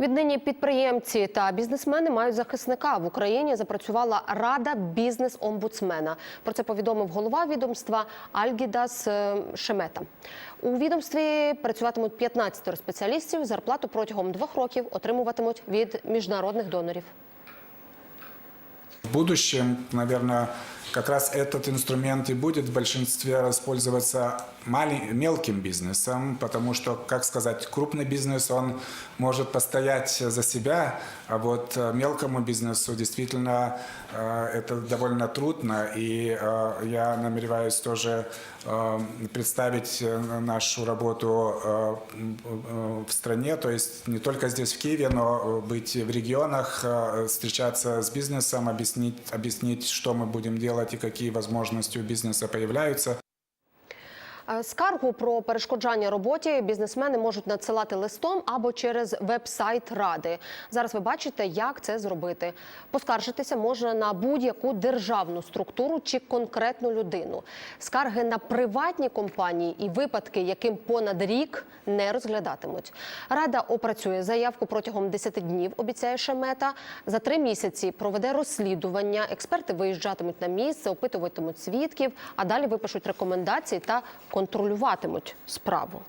Віднині підприємці та бізнесмени мають захисника. В Україні запрацювала Рада бізнес-омбудсмена. Про це повідомив голова відомства Альгідас е, Шемета. У відомстві працюватимуть 15 спеціалістів. Зарплату протягом двох років отримуватимуть від міжнародних донорів. В будущем, наверное, как раз этот инструмент и будет в большинстве использоваться малень- мелким бизнесом, потому что, как сказать, крупный бизнес, он может постоять за себя, а вот э, мелкому бизнесу действительно э, это довольно трудно, и э, я намереваюсь тоже представить нашу работу в стране, то есть не только здесь, в Киеве, но быть в регионах, встречаться с бизнесом, объяснить, объяснить, что мы будем делать и какие возможности у бизнеса появляются. Е, Скаргу про перешкоджання роботі бізнесмени можуть надсилати листом або через веб-сайт ради. Зараз ви бачите, як це зробити. Поскаржитися можна на будь-яку державну структуру чи конкретну людину. Скарги на приватні компанії і випадки, яким понад рік не розглядатимуть. Рада опрацює заявку протягом 10 днів. Обіцяє Шемета. За три місяці проведе розслідування. Експерти виїжджатимуть на місце, опитуватимуть свідків, а далі випишуть рекомендації та контролюватимуть справу.